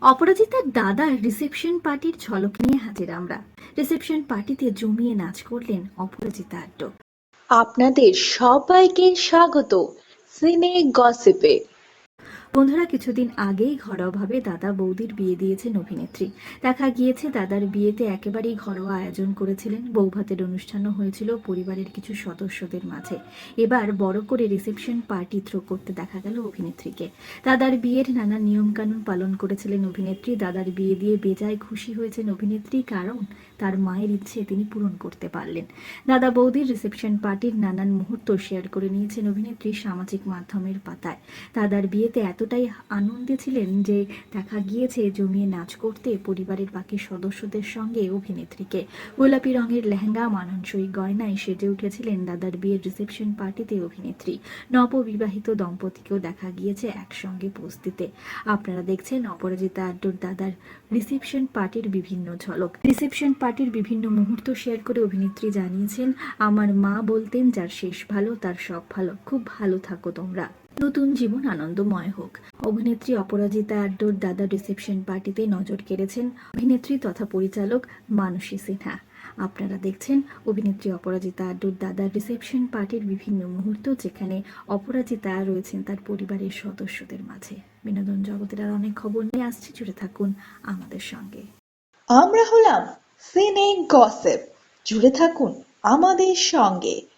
অপরাজিতার দাদার রিসেপশন পার্টির ঝলক নিয়ে হাজির আমরা। রিসেপশন পার্টিতে জমিয়ে নাচ করলেন অপরাজিতা আড্ড। আপনাদের সবাইকে স্বাগত। সিনে গসিপে। বন্ধুরা, কিছুদিন আগেই ঘরোয়াভাবে দাদা বৌদির বিয়ে দিয়েছেন অভিনেত্রী দেখা গিয়েছে, দাদার বিয়েতে একেবারেই ঘরোয়া আয়োজন করেছিলেন। বৌভাতের অনুষ্ঠানও হয়েছিল পরিবারের কিছু সদস্যদের মাঝে। এবার বড় করে রিসেপশন পার্টি থ্রো করতে দেখা গেল অভিনেত্রীকে। দাদার বিয়ের নানা নিয়মকানুন পালন করেছিলেন অভিনেত্রী। দাদার বিয়ে দিয়ে বেজায় খুশি হয়েছেন অভিনেত্রী, কারণ তার মায়ের ইচ্ছে তিনি পূরণ করতে পারলেন। দাদা বৌদির রিসেপশন পার্টির নানান মুহূর্ত শেয়ার করে নিয়েছেন অভিনেত্রী সামাজিক মাধ্যমের পাতায়। দাদার বিয়েতে এতটাই আনন্দে ছিলেন যে দেখা গিয়েছে জমিয়ে নাচ করতে পরিবারের বাকি সদস্যদের সঙ্গে অভিনেত্রীকে। গোলাপি রঙের লেহেঙ্গা, মানানসই গয়নায় সেজে উঠেছিলেন দাদার বিয়ের রিসেপশন পার্টিতে অভিনেত্রী। নববিবাহিত দম্পতিকেও দেখা গিয়েছে একসঙ্গে পোজ আপনারা দেখছেন অপরাজিতা আড্ডুর দাদার রিসেপশন পার্টির বিভিন্ন ঝলক। রিসেপশন পার্টির বিভিন্ন মুহূর্ত শেয়ার করে অভিনেত্রী জানিয়েছেন, আমার মা বলতেন, যার শেষ ভালো, তার সব ভালো। খুব ভালো থাকো তোমরা। নতুন জীবন আনন্দময় হোক। অভিনেত্রী অপরাজিতা আড্ডোর দাদা রিসেপশন পার্টিতে নজর কেড়েছেন অভিনেত্রী তথা পরিচালক মানসী সিনহা। আপনারা দেখছেন অভিনেত্রী অপরাজিতা আড্ডুর দাদার রিসেপশন পার্টির বিভিন্ন মুহূর্ত যেখানে অপরাজিতা রয়েছেন তার পরিবারের সদস্যদের মাঝে। বিনোদন জগতের আর অনেক খবর নিয়ে আসছে, জুড়ে থাকুন আমাদের সঙ্গে। আমরা হলাম সিনে গসিপ। জুড়ে থাকুন আমাদের সঙ্গে।